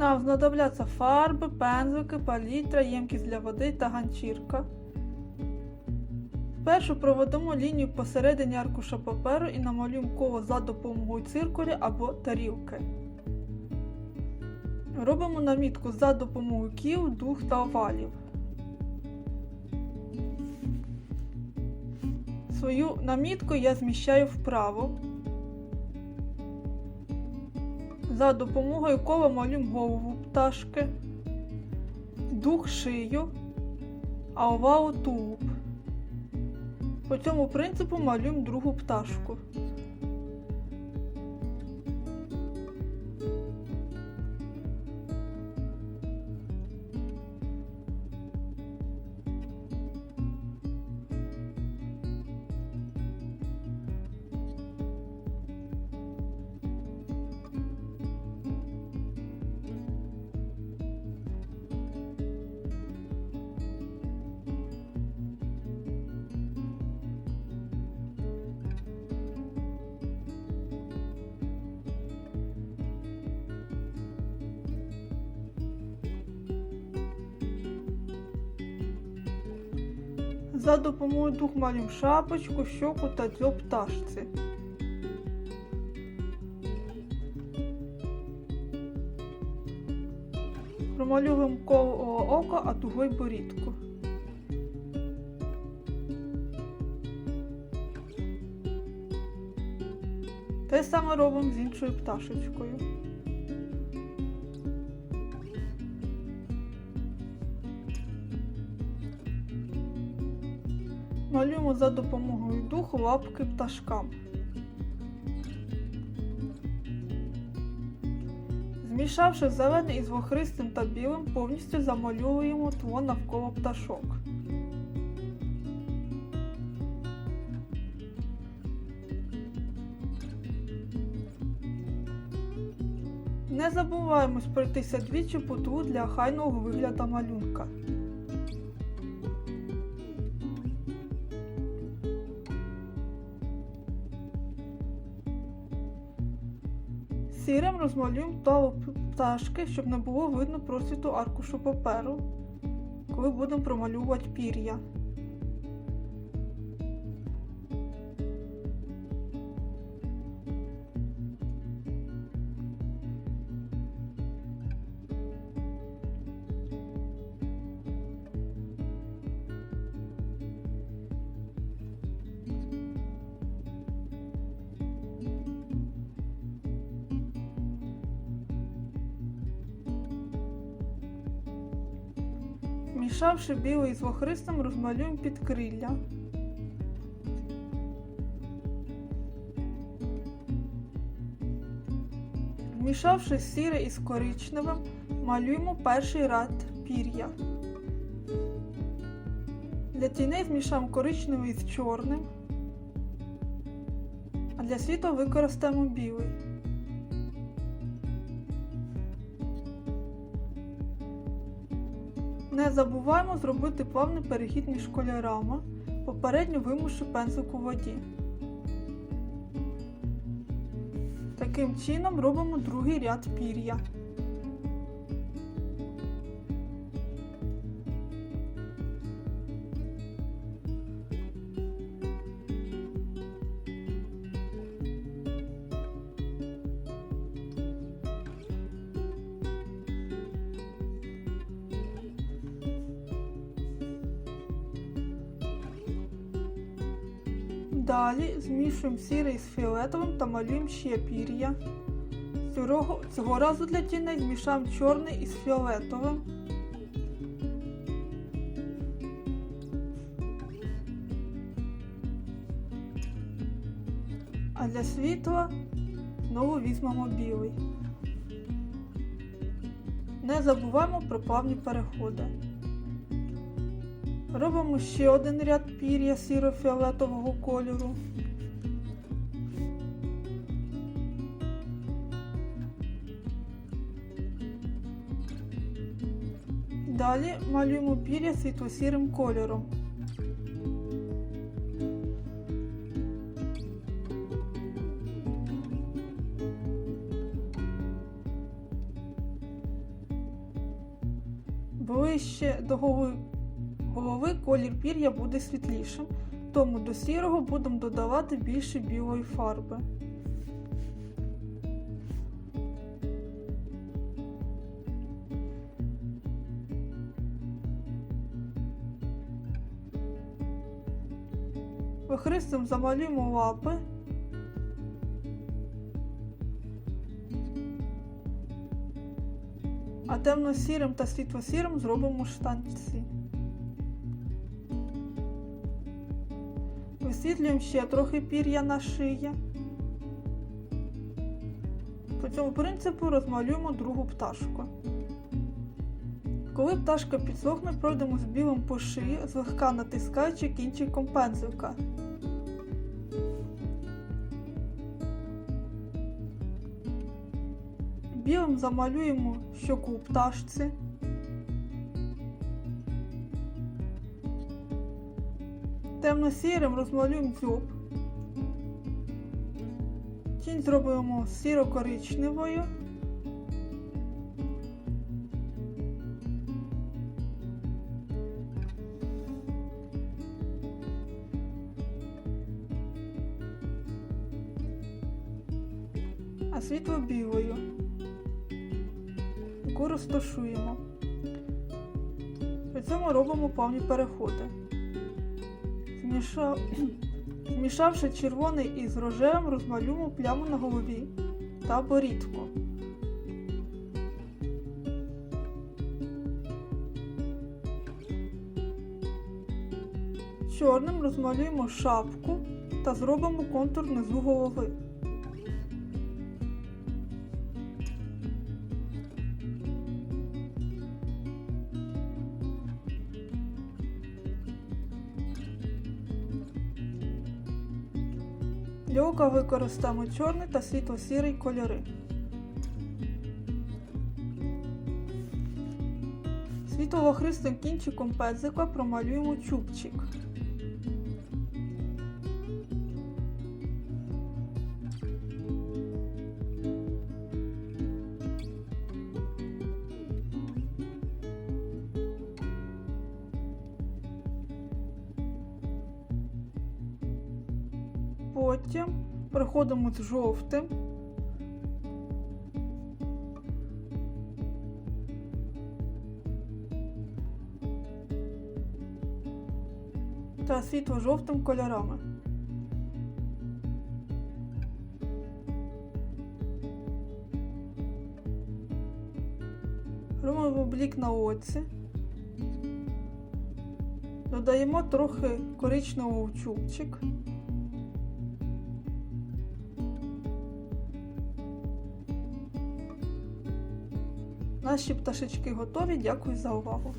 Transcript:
Нам знадобляться фарби, пензлики, палітра, ємкість для води та ганчірка. Спершу проведемо лінію посередині аркуша паперу і намалюємо коло за допомогою циркуля або тарілки. Робимо намітку за допомогою кіл, дух та овалів. Свою намітку я зміщаю вправо. За допомогою кола малюємо голову пташки, дух шию, а овал тулуб. По цьому принципу малюємо другу пташку. За допомогою дух малюємо шапочку, щоку та дзьоб пташці. Промальовуємо коло ока, а тугой борідку. Те саме робимо з іншою пташечкою. Малюємо за допомогою духу лапки пташкам. Змішавши зелений із вохристим та білим, повністю замалюємо тво навколо пташок. Не забуваємо пройтися двічі по тлу для хайного вигляду малюнка. Сірим розмалюємо талу пташки, щоб не було видно просвіту аркушу паперу, коли будемо промалювати пір'я. Мішавши білий з вохристим, розмалюємо підкрилля. Вмішавши сіре із коричневим, малюємо перший ряд пір'я. Для тіней змішаємо коричневий з чорним, а для світла використаємо білий. Не забуваємо зробити плавний перехід між кольорами, попередньо вимуши пензлик у воді. Таким чином робимо другий ряд пір'я. Далі змішуємо сірий з фіолетовим та малюємо ще пір'я. Цього, цього разу для тіней змішаємо чорний із фіолетовим. А для світла знову візьмемо білий. Не забуваємо про плавні переходи. Робимо ще один ряд пір'я сіро-фіолетового кольору. Далі малюємо пір'я світло-сірим кольором. Ближче до голови, голови колір пір'я буде світлішим, тому до сірого будемо додавати більше білої фарби. Вихристом замалюємо лапи. А темно-сірим та світло-сірим зробимо штанці. Висвітлюємо ще трохи пір'я на шиї. По цьому принципу розмалюємо другу пташку. Коли пташка підсохне, пройдемо з білим по шиї, злегка натискаючи кінчиком пензлика. Білим замалюємо щоку пташці. Темно-сірим розмалюємо дзьоб. Тінь зробимо сіро-коричневою. а світло білою. яку розташуємо. При цьому робимо повні переходи. Зміша... Змішавши червоний із рожевим, розмалюємо пляму на голові та борідку. Чорним розмалюємо шапку та зробимо контур внизу голови. Для використаємо чорний та світло-сірий кольори. Світло-охристим кінчиком пензика промалюємо чубчик. Потім переходимо з жовтим. Та світло-жовтим кольорами. Робимо блік на оці. Додаємо трохи коричневого чубчик. Наші пташечки готові. Дякую за увагу.